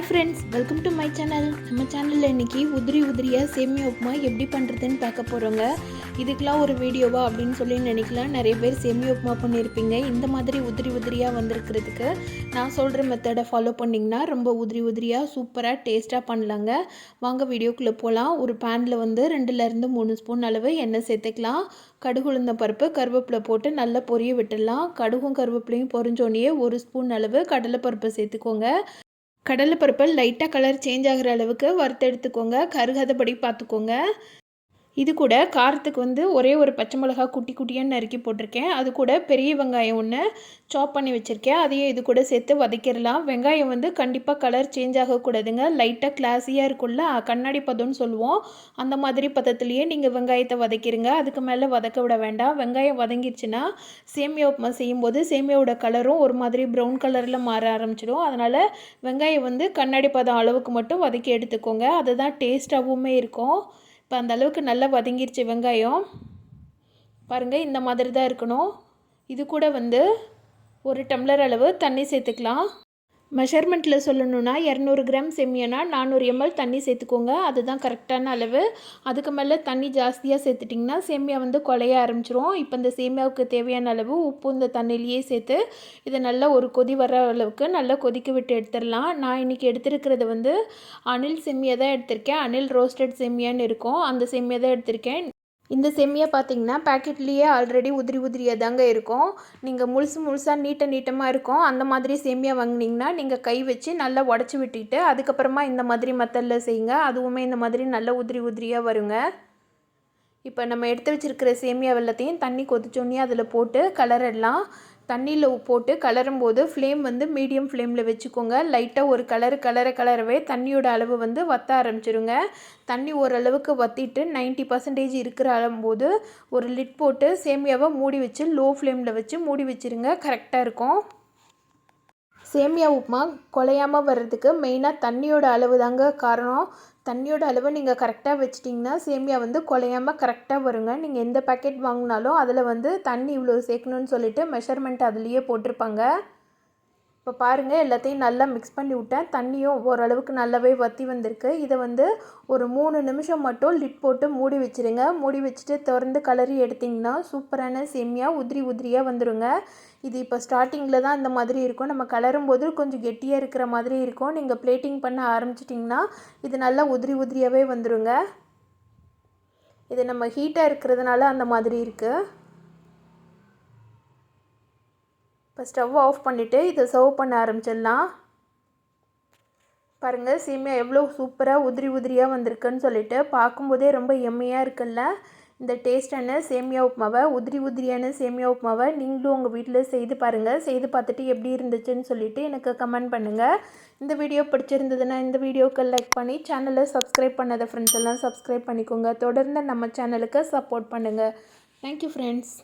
Hi friends welcome to my channel நம்ம சேனலில் இன்றைக்கி உதிரி உதிரியாக சேமியா உப்புமா எப்படி பண்ணுறதுன்னு பார்க்க போகிறோங்க இதுக்கெலாம் ஒரு வீடியோவா அப்படின்னு சொல்லி நினைக்கலாம். நிறைய பேர் சேமியா உப்புமா பண்ணியிருப்பீங்க. இந்த மாதிரி உதிரி உதிரியாக வந்திருக்கிறதுக்கு நான் சொல்கிற மெத்தடை ஃபாலோ பண்ணிங்கன்னா ரொம்ப உதிரி உதிரியாக சூப்பராக டேஸ்ட்டாக பண்ணலாங்க. வாங்க வீடியோக்குள்ளே போகலாம் ஒரு பேனில் வந்து ரெண்டுலேருந்து மூணு ஸ்பூன் அளவு எண்ணெய் சேர்த்துக்கலாம். கடுகு உளுந்த பருப்பு கருவேப்பிலை போட்டு நல்லா பொரிய விட்டுடலாம். கடுகும் கருவேப்பிலையும் பொரிஞ்சோடனே ஒரு ஸ்பூன் அளவு கடலைப்பருப்பு சேர்த்துக்கோங்க. கடலைப்பருப்பை லைட்டாக கலர் சேஞ்ச் ஆகிற அளவுக்கு வறுத்தெடுத்துக்கோங்க. கருகாதபடி பார்த்துக்கோங்க. இது கூட காரத்துக்கு வந்து ஒரே ஒரு பச்சை மிளகா குட்டி குட்டியாக நறுக்கி போட்டிருக்கேன். அது கூட பெரிய வெங்காயம் ஒன்று சாப் பண்ணி வச்சுருக்கேன். அதையும் இது கூட சேர்த்து வதக்கிடலாம். வெங்காயம் வந்து கண்டிப்பாக கலர் சேஞ்ச் ஆகக்கூடாதுங்க. லைட்டாக கிளாஸியாக இருக்கும்ல. கண்ணாடி பதம்னு சொல்லுவோம். அந்த மாதிரி பதத்துலேயே நீங்கள் வெங்காயத்தை வதக்கிடுங்க அதுக்கு மேலே வதக்க விட வேண்டாம். வெங்காயம் வதங்கிடுச்சுன்னா சேமியா உப்புமா செய்யும்போது சேமியாவோட கலரும் ஒரு மாதிரி ப்ரௌன் கலரில் மாற ஆரம்பிச்சிடும். அதனால் வெங்காயம் வந்து கண்ணாடி பதம் அளவுக்கு மட்டும் வதக்கி எடுத்துக்கோங்க. அதுதான் டேஸ்ட்டாகவுமே இருக்கும். இப்போ அந்த அளவுக்கு நல்லா வதங்கிருச்சு வெங்காயம். பாருங்கள் இந்த மாதிரி தான் இருக்கணும். இது கூட வந்து ஒரு டம்ளர் அளவு தண்ணி சேர்த்துக்கலாம். மெஷர்மெண்ட்டில் சொல்லணுன்னா இரநூறு கிராம் செம்மியனா நானூறு எம்எல் தண்ணி சேர்த்துக்கோங்க. அதுதான் கரெக்டான அளவு. அதுக்கு மேலே தண்ணி ஜாஸ்தியாக சேர்த்துட்டிங்கன்னா சேமியா வந்து குலைய ஆரம்பிச்சிரும். இப்போ இந்த சேமியாவுக்கு தேவையான அளவு உப்பு இந்த தண்ணியிலேயே சேர்த்து இதை நல்லா ஒரு கொதி வர அளவுக்கு நல்லா கொதிக்க விட்டு எடுத்துடலாம். நான் இன்றைக்கி எடுத்துருக்கிறது வந்து அனில் செம்மியா தான் எடுத்திருக்கேன். அனில் ரோஸ்டட் செம்மியான்னு இருக்கும். அந்த செம்மியா தான் எடுத்திருக்கேன். இந்த செம்மியை பார்த்தீங்கன்னா பேக்கெட்லேயே ஆல்ரெடி உதிரி உதிரியாக தாங்க இருக்கும். நீங்கள் முழுசு முழுசாக நீட்ட நீட்டமாக இருக்கும். அந்த மாதிரி சேமியா வாங்கினீங்கன்னா நீங்கள் கை வச்சு நல்லா உடச்சி விட்டுட்டு அதுக்கப்புறமா இந்த மாதிரி மத்தலில் செய்யுங்க. அதுவுமே இந்த மாதிரி நல்ல உதிரி உதிரியாக வருங்க. இப்போ நம்ம எடுத்து வச்சுருக்கிற சேமியா வெள்ளத்தையும் தண்ணி கொதிச்சோன்னே அதில் போட்டு கலரெல்லாம் தண்ணியில் போட்டு கலரும் போது ஃப்ளேம் வந்து மீடியம் ஃப்ளேமில் வச்சுக்கோங்க. லைட்டாக ஒரு கலரு கலர கலரவே தண்ணியோட அளவு வந்து வற்ற ஆரம்பிச்சிருங்க. தண்ணி ஓரளவுக்கு வற்றிட்டு நைன்ட்டி பர்சன்டேஜ் இருக்கிற போது ஒரு லிட் போட்டு சேமியாவை மூடி வச்சு லோ ஃப்ளேமில் வச்சு மூடி வச்சுருங்க. கரெக்டாக இருக்கும். சேமியா உப்புமா குலையாமல் வர்றதுக்கு மெயினாக தண்ணியோட அளவு தாங்க காரணம். தண்ணியோட அளவு நீங்கள் கரெக்டாக வச்சிட்டிங்கன்னா சேமியா வந்து குலையாமல் கரெக்டாக வருங்க. நீங்கள் எந்த பேக்கெட் வாங்கினாலும் அதில் வந்து தண்ணி இவ்வளோ சேர்க்கணுன்னு சொல்லிட்டு மெஷர்மெண்ட் அதுலேயே போட்டிருப்பாங்க. இப்போ பாருங்கள் எல்லாத்தையும் நல்லா மிக்ஸ் பண்ணி விட்டேன். தண்ணியும் ஓரளவுக்கு நல்லாவே வற்றி வந்திருக்கு. இதை வந்து ஒரு மூணு நிமிஷம் மட்டும் லிட் போட்டு மூடி வச்சுருங்க. மூடி வச்சுட்டு திறந்து கலரி எடுத்திங்கன்னா சூப்பரான செம்மியாக உதிரி உதிரியாக வந்துடுங்க இது இப்போ ஸ்டார்டிங்கில் தான் இந்த மாதிரி இருக்கும். நம்ம கலரும் போது கொஞ்சம் கெட்டியாக இருக்கிற மாதிரி இருக்கும். நீங்கள் பிளேட்டிங் பண்ண ஆரம்பிச்சிட்டிங்கன்னா இது நல்லா உதிரி உதிரியாகவே வந்துடுங்க இது நம்ம ஹீட்டாக இருக்கிறதுனால அந்த மாதிரி இருக்குது இப்போ ஸ்டவ் ஆஃப் பண்ணிவிட்டு இதை சர்வ் பண்ண ஆரம்பிச்சிடலாம். பாருங்கள் சீமையா எவ்வளோ சூப்பராக உதிரி உதிரியாக வந்திருக்குன்னு சொல்லிட்டு பார்க்கும்போதே ரொம்ப எம்மையாக இருக்குல்ல? இந்த டேஸ்டான சேமியா உப்புமாவை? உதிரி உதிரியான சேமியா உப்புமாவை? நீங்களும் உங்கள் வீட்டில் செய்து பாருங்கள் செய்து பார்த்துட்டு எப்படி இருந்துச்சுன்னு சொல்லிவிட்டு எனக்கு கமெண்ட் பண்ணுங்கள் இந்த வீடியோ பிடிச்சிருந்ததுன்னா இந்த வீடியோக்கு லைக் பண்ணி சேனலை சப்ஸ்கிரைப் பண்ணாத ஃப்ரெண்ட்ஸ் எல்லாம் சப்ஸ்கிரைப் பண்ணிக்கோங்க. தொடர்ந்து நம்ம சேனலுக்கு சப்போர்ட் பண்ணுங்கள் தேங்க்யூ ஃப்ரெண்ட்ஸ்